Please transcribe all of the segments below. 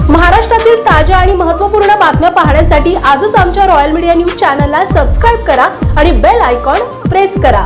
महाराष्ट्रातील ताज्या आणि महत्त्वपूर्ण बातम्या पाहण्यासाठी आजच आमच्या रॉयल मीडिया न्यूज चॅनलला सबस्क्राईब करा आणि बेल आयकॉन प्रेस करा.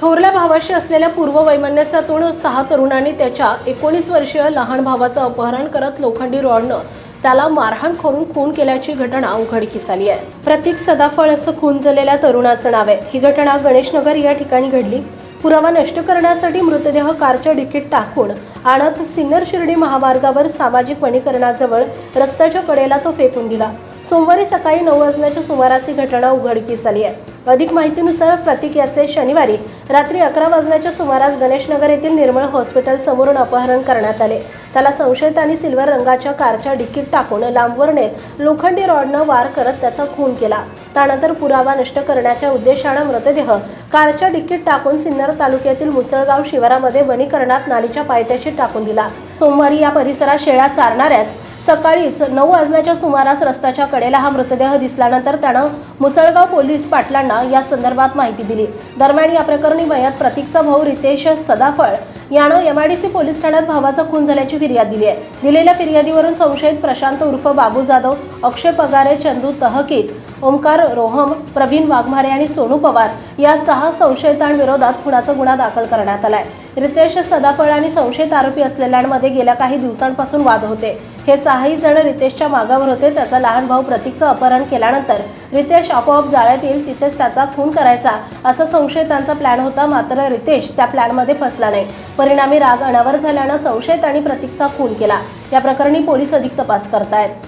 थोरल्या भावाशी असलेल्या पूर्व वैमनस्यातून सहा तरुणांनी त्याच्या एकोणीस वर्षीय लहान भावाचं अपहरण करत लोखंडी रॉडनं त्याला मारहाण करून खून केल्याची घटना उघडकीस आली आहे. प्रतीक सदाफळ असं खून झालेल्या तरुणाचं नाव आहे. ही घटना गणेशनगर या ठिकाणी घडली. पुरावा नष्ट करण्यासाठी मृतदेह कारच्या डिकीत टाकून आणत सिन्नर शिर्डी महामार्गावर सामाजिक वनीकरणाजवळ रस्त्याच्या कडेला तो फेकून दिला. सोमवारी सकाळी नऊ वाजण्याच्या सुमारास ही घटना उघडकीस आली आहे. अधिक माहितीनुसार प्रतीक याचे शनिवारी रात्री अकरा वाजण्याच्या सुमारास गणेशनगर येथील निर्मळ हॉस्पिटल समोरून अपहरण करण्यात आले. त्याला संशयितांनी सिल्वर रंगाच्या कारच्या डिकीत टाकून लांबवर नेत लोखंडी रॉडनं वार करत त्याचा खून केला. त्यानंतर पुरावा नष्ट करण्याच्या उद्देशानं मृतदेह कारच्या डिक्कीत टाकून सिन्नर तालुक्यातील मुसळगाव शिवारामध्ये वनीकरणात नालीच्या पायथ्याशी टाकून दिला. सोमवारी या परिसरात शेळ्या चारणाऱ्यास सकाळीच नऊ वाजण्याच्या सुमारास रस्त्याच्या कडेला हा मृतदेह दिसल्यानंतर त्यानं मुसळगाव पोलीस पाटलांना या संदर्भात माहिती दिली. दरम्यान या प्रकरणी मयत प्रतीकचा भाऊ रितेश सदाफळ यानं एमआयडीसी पोलीस ठाण्यात भावाचा खून झाल्याची फिर्याद दिली आहे दिलेल्या फिर्यादीवरून संशयित प्रशांत उर्फ बाबू जाधव अक्षय पगारे चंदू तहकीत ओमकार रोहम प्रवीण वाघमारे आणि सोनू पवार या सहा संशयितांविरोधात खुनाचा गुन्हा दाखल करण्यात आलाय. रितेश सदाफळ आणि संशयित आरोपी असलेल्यांमध्ये गेल्या काही दिवसांपासून वाद होते. हे सहाही जण रितेशच्या मागावर होते. त्याचा लहान भाऊ प्रतीकचं अपहरण केल्यानंतर रितेश आपोआप जाळ्यात येईल. तिथेच त्याचा खून करायचा असा संशयितांचा प्लॅन होता. मात्र रितेश त्या प्लॅनमध्ये फसला नाही. परिणामी राग अनावर झाल्यानं संशयित आणि प्रतीकचा खून केला. या प्रकरणी पोलीस अधिक तपास करतायत.